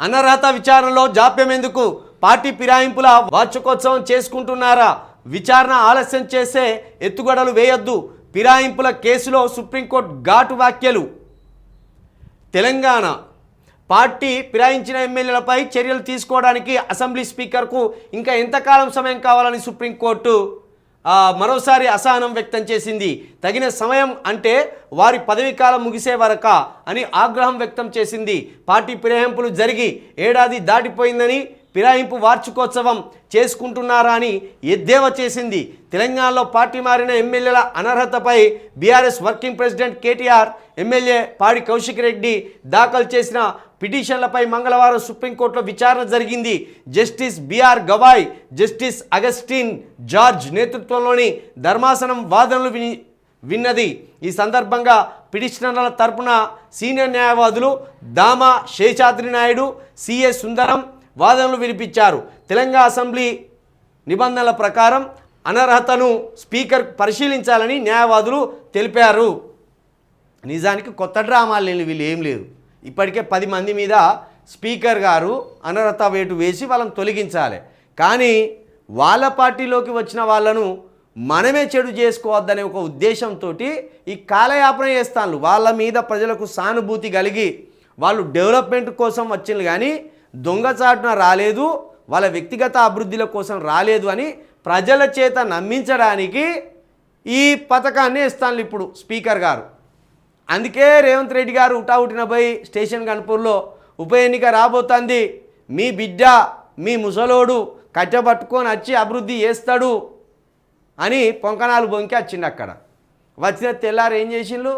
అనర్హత విచారణలో జాప్యం ఎందుకు? పార్టీ ఫిరాయింపుల వార్షికోత్సవం చేసుకుంటున్నారా? విచారణ ఆలస్యం చేసే ఎత్తుగడలు వేయొద్దు. ఫిరాయింపుల కేసులో సుప్రీంకోర్టు ఘాటు వ్యాఖ్యలు. తెలంగాణ. పార్టీ ఫిరాయించిన ఎమ్మెల్యేలపై చర్యలు తీసుకోవడానికి అసెంబ్లీ స్పీకర్కు ఇంకా ఎంతకాలం సమయం కావాలని సుప్రీంకోర్టు మరోసారి అసహనం వ్యక్తం చేసింది. తగిన సమయం అంటే వారి పదవీ కాలం ముగిసే వరక అని ఆగ్రహం వ్యక్తం చేసింది. పార్టీ ఫిరాయింపులు జరిగి ఏడాది దాటిపోయిందని ఫిరాయింపు వార్షికోత్సవం చేసుకుంటున్నారా అని ఎద్దేవా చేసింది. తెలంగాణలో పార్టీ మారిన ఎమ్మెల్యేల అనర్హతపై BRS working president KTR MLA Padi Kaushik Reddy దాఖలు చేసిన పిటిషన్లపై మంగళవారం సుప్రీంకోర్టులో విచారణ జరిగింది. Justice BR Gavai justice Augustine George నేతృత్వంలోని ధర్మాసనం వాదనలు విని విన్నది. ఈ సందర్భంగా పిటిషనర్ల తరపున సీనియర్ న్యాయవాదులు దామా శేషాద్రి నాయుడు సిఏ సుందరం వాదనలు వినిపించారు. తెలంగాణ అసెంబ్లీ నిబంధనల ప్రకారం అనర్హతను స్పీకర్ పరిశీలించాలని న్యాయవాదులు తెలిపారు. నిజానికి కొత్త డ్రామాలు లేని వీళ్ళు ఏం లేదు ఇప్పటికే పది మంది మీద స్పీకర్ గారు అనర్హత వేటు వేసి వాళ్ళని తొలగించాలి. కానీ వాళ్ళ పార్టీలోకి వచ్చిన వాళ్ళను మనమే చెడు చేసుకోవద్దనే ఒక ఉద్దేశంతో ఈ కాలయాపన చేస్తాను వాళ్ళ మీద ప్రజలకు సానుభూతి కలిగి వాళ్ళు డెవలప్మెంట్ కోసం వచ్చింది కానీ దొంగచాటున రాలేదు వాళ్ళ వ్యక్తిగత అభివృద్ధిల కోసం రాలేదు అని ప్రజల చేత నమ్మించడానికి ఈ పథకాన్ని ఇస్తాను ఇప్పుడు స్పీకర్ గారు. అందుకే రేవంత్ రెడ్డి గారు ఉటావుటిన పోయి స్టేషన్ కనుపూర్లో ఉప ఎన్నిక రాబోతుంది. మీ బిడ్డ మీ ముసలోడు కట్టబట్టుకొని వచ్చి అభివృద్ధి చేస్తాడు అని పొంకనాలు బొంకి వచ్చిండు అక్కడ. వచ్చిన తెల్లారు ఏం చేసిండ్రు?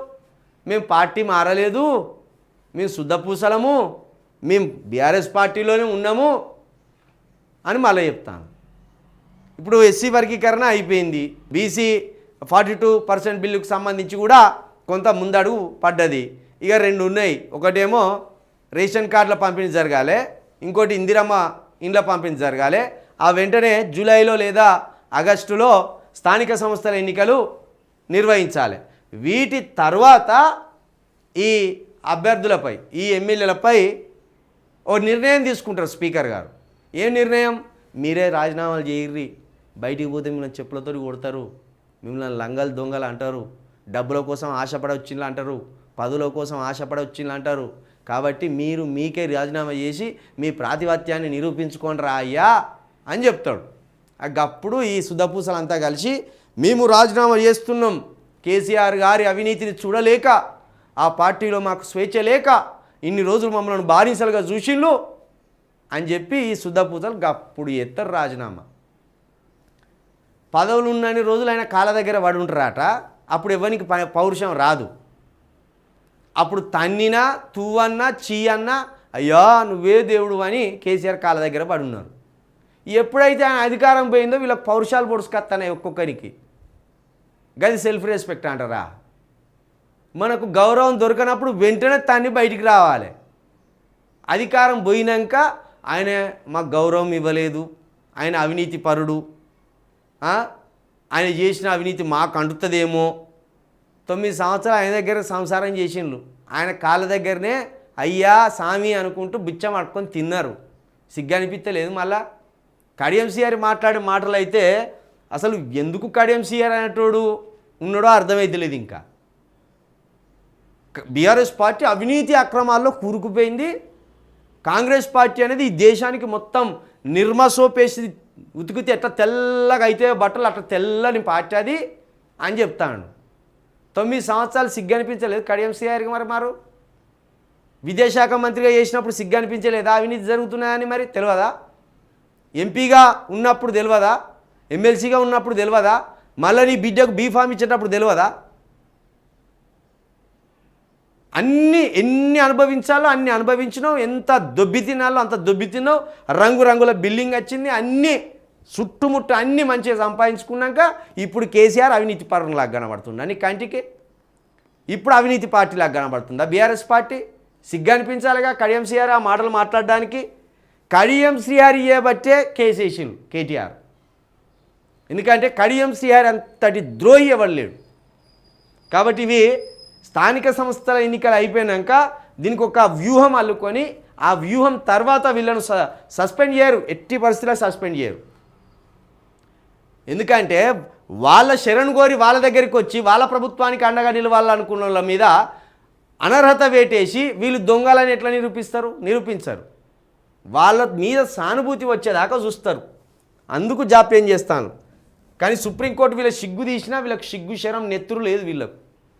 మేము పార్టీ మారలేదు మేము శుద్ధపూసలము మేము బీఆర్ఎస్ పార్టీలోనే ఉన్నాము అని మళ్ళీ చెప్తాను. ఇప్పుడు ఎస్సీ వర్గీకరణ అయిపోయింది. బీసీ ఫార్టీ టూ పర్సెంట్ బిల్లుకు సంబంధించి కూడా కొంత ముందడుగు పడ్డది. ఇక రెండు ఉన్నాయి. ఒకటేమో రేషన్ కార్డుల పంపిణీ జరగాలి. ఇంకోటి ఇందిరమ్మ ఇండ్ల పంపిణీ జరగాలి. ఆ వెంటనే జూలైలో లేదా ఆగస్టులో స్థానిక సంస్థల ఎన్నికలు నిర్వహించాలి. వీటి తర్వాత ఈ అభ్యర్థులపై ఈ ఎమ్మెల్యేలపై ఓ నిర్ణయం తీసుకుంటారు స్పీకర్ గారు. ఏం నిర్ణయం? మీరే రాజీనామాలు చేయర్రి. బయటికి పోతే మిమ్మల్ని చెప్పులతో కొడతారు. మిమ్మల్ని లంగలు దొంగలు అంటారు. డబ్బుల కోసం ఆశపడ అంటారు పదుల కోసం ఆశపడ అంటారు. కాబట్టి మీరు మీకే రాజీనామా చేసి మీ ప్రాతిపత్యాన్ని నిరూపించుకోండి రా అయ్యా అని చెప్తాడు. అప్పుడు ఈ సుధపూసలంతా కలిసి మేము రాజీనామా చేస్తున్నాం. కేసీఆర్ గారి అవినీతిని చూడలేక ఆ పార్టీలో మాకు స్వేచ్ఛ లేక ఇన్ని రోజులు మమ్మల్ని బానిసలుగా చూసిళ్ళు అని చెప్పి ఈ శుద్ధపూతలు గప్పుడు ఎత్తరు రాజీనామా. పదవులు ఉన్నన్ని రోజులు ఆయన కాళ్ళ దగ్గర పడి ఉంటారట అప్పుడు ఎవరికి పౌరుషం రాదు. అప్పుడు తన్నినా తూవన్నా చీ అన్నా అయ్యా నువ్వే దేవుడు అని కేసీఆర్ కాళ్ళ దగ్గర పడి ఉన్నారు ఎప్పుడైతే ఆయన అధికారం పోయిందో వీళ్ళ పౌరుషాలు పొడుచుకొస్తున్నాయి ఒక్కొక్కరికి. గది సెల్ఫ్ రెస్పెక్ట్ అంటారా? మనకు గౌరవం దొరకనప్పుడు వెంటనే తన్ని బయటికి రావాలి. అధికారం పోయినాక ఆయన మాకు గౌరవం ఇవ్వలేదు. ఆయన అవినీతి పరుడు. ఆయన చేసిన అవినీతి మాకు అంటుతుందేమో. తొమ్మిది సంవత్సరాలు ఆయన దగ్గర సంసారం చేసిండ్రు ఆయన కాళ్ళ దగ్గరనే అయ్యా సామి అనుకుంటూ బిచ్చం పట్టుకొని తిన్నారు. సిగ్గు అనిపించలేదు మళ్ళా. కడియం సిఆర్ మాట్లాడే మాటలు అయితే అసలు ఎందుకు కడిఎంసిఆర్ అనేటోడు ఉన్నాడో అర్థమైతలేదు ఇంకా. బీఆర్ఎస్ పార్టీ అవినీతి అక్రమాల్లో కూరుకుపోయింది. కాంగ్రెస్ పార్టీ అనేది ఈ దేశానికి మొత్తం నిర్మసోపేసి ఉతికితే ఎట్లా తెల్లగా అయితే బట్టలు అట్లా తెల్లని పార్టీ అది అని చెప్తాను తొమ్మిది సంవత్సరాలు సిగ్గు అనిపించలేదు కడియం సిఆర్కి మరి మారు. విదేశాఖ మంత్రిగా చేసినప్పుడు సిగ్గు అనిపించలేదా? అవినీతి జరుగుతున్నాయని మరి తెలియదా ఎంపీగా ఉన్నప్పుడు తెలియదా ఎమ్మెల్సీగా ఉన్నప్పుడు తెలియదా మళ్ళీ నీ బిడ్డకు బీఫామ్ ఇచ్చేటప్పుడు తెలియదా అన్ని ఎన్ని అనుభవించాలో అన్ని అనుభవించినావు ఎంత దొబ్బి తినాలో అంత దొబ్బి తిన్నావు రంగురంగుల బిల్డింగ్ వచ్చింది అన్నీ చుట్టుముట్టు అన్నీ మంచిగా సంపాదించుకున్నాక ఇప్పుడు కేసీఆర్ అవినీతి పరంలాగా కనబడుతుంది. అని కంటికి ఇప్పుడు అవినీతి పార్టీలాగా కనబడుతుందా? బీఆర్ఎస్ పార్టీ సిగ్గు అనిపించాలిగా కడియం శ్రీఆర్ ఆ మాటలు మాట్లాడడానికి? కడియం శ్రీఆర్ ఇయ్యబట్టే కేసేసిండు కేటీఆర్. ఎందుకంటే కడియం శ్రీఆర్ అంతటి ద్రోహి ఇవ్వలేడు లేడు. కాబట్టి ఇవి స్థానిక సంస్థల ఎన్నికలు అయిపోయాక దీనికి ఒక వ్యూహం అల్లుకొని ఆ వ్యూహం తర్వాత వీళ్ళను స- సస్పెండ్ చేయరు. ఎట్టి పరిస్థితుల్లో సస్పెండ్ చేయరు. ఎందుకంటే వాళ్ళ శరణ్ కోరి వాళ్ళ దగ్గరికి వచ్చి వాళ్ళ ప్రభుత్వానికి అండగా నిలవాలనుకున్న వాళ్ళ మీద అనర్హత వేటేసి వీళ్ళు దొంగలని ఎట్లా నిరూపిస్తారు? నిరూపించరు. వాళ్ళ మీద సానుభూతి వచ్చేదాకా చూస్తారు. అందుకు జాప్యం చేస్తాను. కానీ సుప్రీంకోర్టు వీళ్ళ సిగ్గు తీసినా వీళ్ళకి సిగ్గు శరం నెత్తురు లేదు వీళ్ళకు.